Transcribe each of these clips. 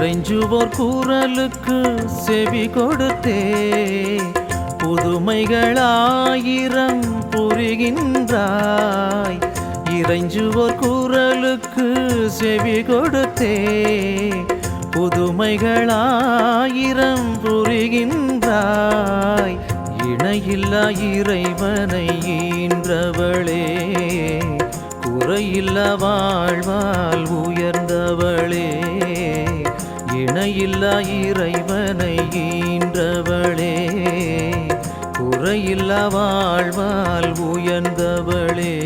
இறைஞ்சுவோர் கூறலுக்கு செவி கொடுத்தே. புதுமைகளாயிரம் புரிகின்றாய். இறைஞ்சுவோர் கூறலுக்கு செவி கொடுத்தே. புதுமைகளாயிரம் புரிகின்றாய். இணையில்லா இறைவனை ஈன்றவளே. குறையில்லா வாழ்வால் உயர்ந்தவளே. இணையில்லா இறைவனை ஈன்றவளே குறையில்லா வாழ்வால் உயர்ந்தவளே.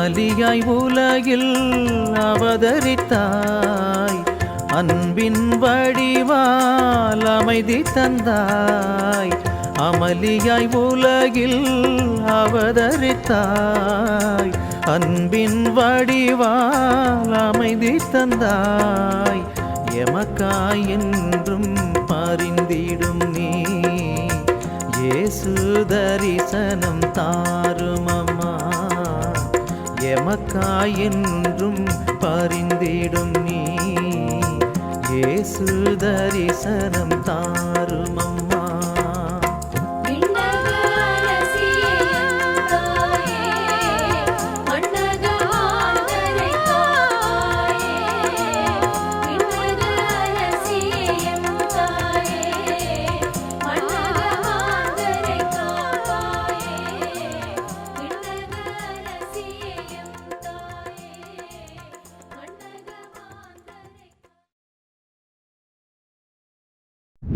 அமளியாய் உலகில் அவதரித்தாய். அன்பின் வடிவால் அமைதி தந்தாய். அமளியாய் உலகில் அவதரித்தாய். அன்பின் வடிவால் அமைதி தந்தாய். எமக்காய் என்றும் பரிந்திடும் நீ. ஏசு தரிசனம் தாருமம்மா எமக்காயென்றும் பரிந்திடும் நீ. ஏசு தரிசனம் தாருமம்.